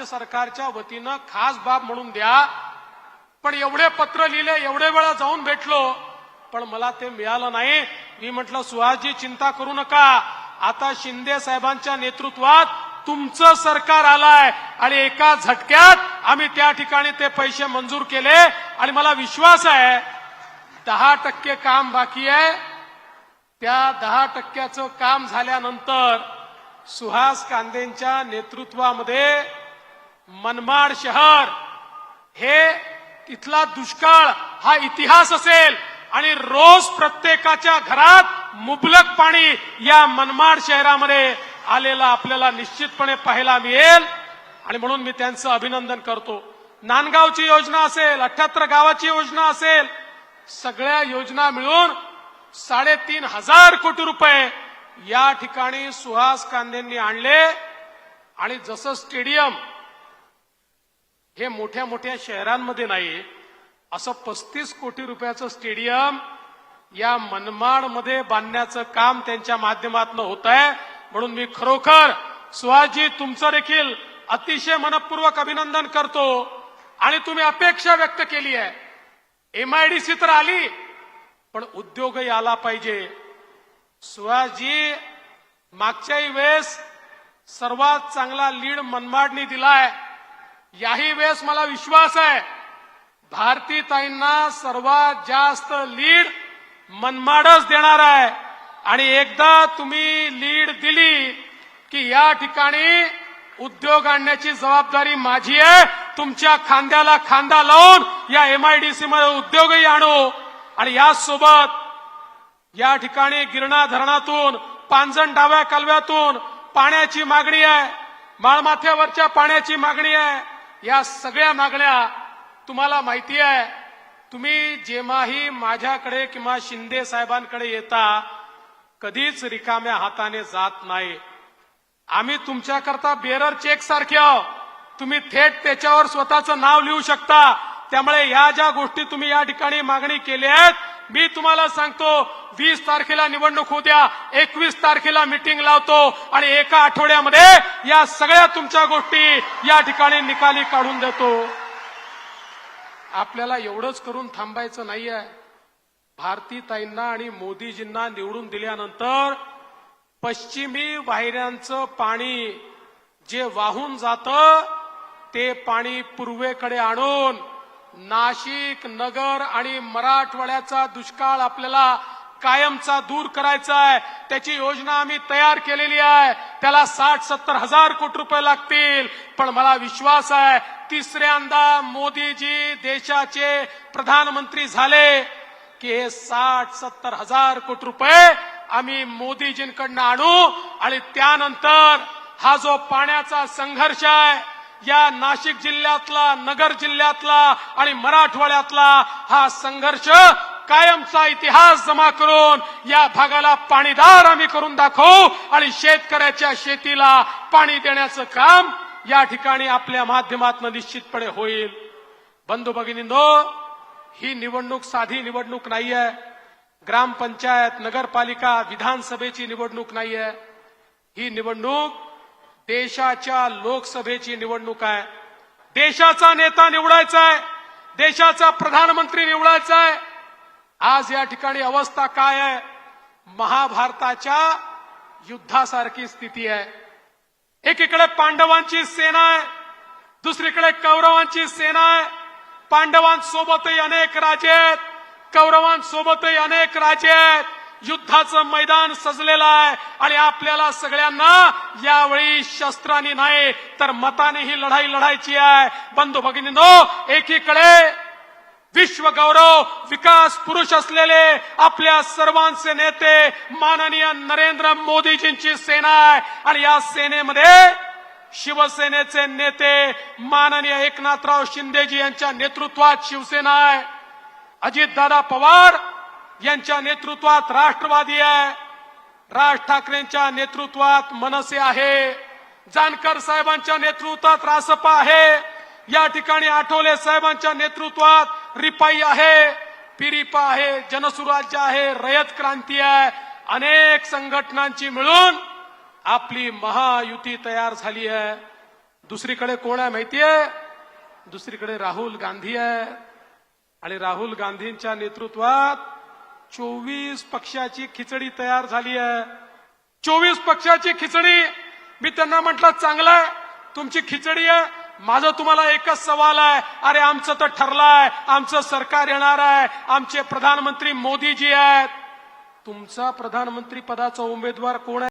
राज्य सरकारच्या वतीनं खास बाब म्हणून द्या. पण एवढे पत्र लिहिले एवढे वेळा जाऊन भेटलो पण मला ते मिळालं नाही. मी म्हटलं सुहासजी चिंता करू नका. आता शिंदे साहेबांच्या नेतृत्वात तुमचं सरकार आलाय आणि एका झटक्यात आम्ही त्या ठिकाणी ते पैसे मंजूर केले. आणि मला विश्वास आहे दहा टक्के काम बाकी आहे. त्या दहा टक्क्याचं काम झाल्यानंतर सुहास कांदेंच्या नेतृत्वामध्ये मनमाड शहर. हे तिथला दुष्काळ हा इतिहास असेल आणि रोज प्रत्येकाच्या घरात मुबलक पाणी या मनमाड शहरामध्ये आलेला आपल्याला निश्चितपणे पाहायला मिळेल. आणि म्हणून मी त्यांचं अभिनंदन करतो. नांदगावची योजना असेल अठ्याहत्तर गावाची योजना असेल सगळ्या योजना मिळून साडेतीन हजार कोटी रुपये या ठिकाणी सुहास कांदेंनी आणले. आणि जसं स्टेडियम हे मोठ्या मोठ्या शहरांमध्ये नाही असं पस्तीस कोटी रुपयाचं स्टेडियम या मनमाडमध्ये बांधण्याचं काम त्यांच्या माध्यमातून होत आहे म्हणून मी खरोखर सुहासजी तुमचं देखील अतिशय मनपूर्वक अभिनंदन करतो आणि तुम्ही अपेक्षा व्यक्त केली आहे. एमआयडीसी तर आली पण उद्योगही आला पाहिजे. सुहासजी मागच्याही वेळेस सर्वात चांगला लीड मनमाडनी दिलाय. याही वेळेस मला विश्वास आहे भारतीताईंना सर्वात जास्त लीड मनमाडच देणार आहे. आणि एकदा तुम्ही लीड दिली की या ठिकाणी उद्योग आणण्याची जबाबदारी माझी आहे तुमच्या खांद्याला खांदा लावून या एमआयडीसी मध्ये उद्योगही आणू. आणि याचसोबत या ठिकाणी गिरणा धरणातून पांजण डाव्या कालव्यातून पाण्याची मागणी आहे. माळमाथ्यावरच्या पाण्याची मागणी आहे. या सगळ्या मागण्या तुम्हाला माहिती आहे. तुम्ही जेव्हाही माझ्याकडे किंवा शिंदे साहेबांकडे येता कधीच रिकाम्या हाताने जात नाही. आम्ही तुमच्याकरता बेरर चेक सारखे आहो तुम्ही थेट त्याच्यावर स्वतःचं नाव लिहू शकता. त्यामुळे या ज्या गोष्टी तुम्ही या ठिकाणी मागणी केल्या आहेत मी तुम्हाला सांगतो वीस तारखेला निवडणूक होत्या एकवीस तारखेला मिटिंग लावतो आणि एका आठवड्यामध्ये या सगळ्या तुमच्या गोष्टी या ठिकाणी निकाली काढून देतो. आपल्याला एवढंच करून थांबायचं नाहीये. भारतीताईंना आणि मोदीजींना निवडून दिल्यानंतर पश्चिमी वाहिऱ्यांचं पाणी जे वाहून जातं ते पाणी पूर्वेकडे आणून नाशिक नगर आणि मराठवाड्याचा दुष्काळ आपल्याला कायमचा दूर करायचा आहे. त्याची योजना आम्ही तयार केलेली आहे. त्याला साठ सत्तर हजार कोटी रुपये लागतील. पण मला विश्वास आहे तिसऱ्यांदा मोदीजी देशाचे प्रधानमंत्री झाले की हे साठ सत्तर हजार कोटी रुपये आम्ही मोदीजींकडनं आणू आणि त्यानंतर हा जो पाण्याचा संघर्ष आहे या नाशिक जिल्ह्यातला नगर जिल्ह्यातला आणि मराठवाड्यातला हा संघर्ष कायमचा इतिहास जमा करून या भागाला पाणीदार आम्ही करून दाखवू आणि शेतकऱ्याच्या शेतीला पाणी देण्याचं काम या ठिकाणी आपल्या माध्यमातून निश्चितपणे होईल. बंधू भगिनींनो ही निवडणूक साधी निवडणूक नाहीये. ग्रामपंचायत नगरपालिका विधानसभेची निवडणूक नाहीये. ही निवडणूक देशाच्या लोकसभेची निवडणूक आहे. देशाचा नेता निवडायचा आहे देशाचा प्रधानमंत्री निवडायचा आहे आज या ठिकाणी अवस्था काय आहे? महाभारताच्या युद्धासारखी स्थिती आहे. एकीकडे पांडवांची सेना आहे दुसरीकडे कौरवांची सेना आहे. पांडवांसोबतही अनेक राजे आहेत कौरवांसोबतही अनेक राजे आहेत. युद्धाचं मैदान सजलेलं आहे आणि आपल्याला सगळ्यांना यावेळी शस्त्रांनी नाही तर मताने ही लढाई लढायची आहे. बंधू भगिनींनो एकीकडे विश्वगौरव विकास पुरुष असलेले आपल्या सर्वांचे नेते माननीय नरेंद्र मोदीजींची सेना आहे. आणि या सेनेमध्ये शिवसेनेचे नेते माननीय एकनाथराव शिंदेजी यांच्या नेतृत्वात शिवसेना आहे. अजितदादा पवार यांच्या नेतृत्वात राष्ट्रवादी आहे. राज ठाकरेंच्या नेतृत्वात मनसे आहे. जानकर साहेबांच्या नेतृत्वात रासपा आहे. या ठिकाणी आठवले साहेबांच्या नेतृत्वात रिपाई आहे पिरिपा आहे जनसुराज्य आहे रयत क्रांती आहे. अनेक संघटनांची मिळून आपली महायुती तयार झाली आहे. दुसरीकडे कोण आहे माहितीये? दुसरीकडे राहुल गांधी आहे. आणि राहुल गांधींच्या नेतृत्वात चोवीस पक्षाची खिचडी तयार झाली आहे. चोवीस पक्षाची खिचडी मी त्यांना म्हटलं चांगलं आहे. तुमची खिचडी आहे. माझं तुम्हाला एकच सवाल आहे. अरे आमचं तर ठरलाय. आमचं सरकार येणार आहे. आमचे प्रधानमंत्री मोदीजी आहेत. तुमचा प्रधानमंत्री पदाचा उमेदवार कोण आहे?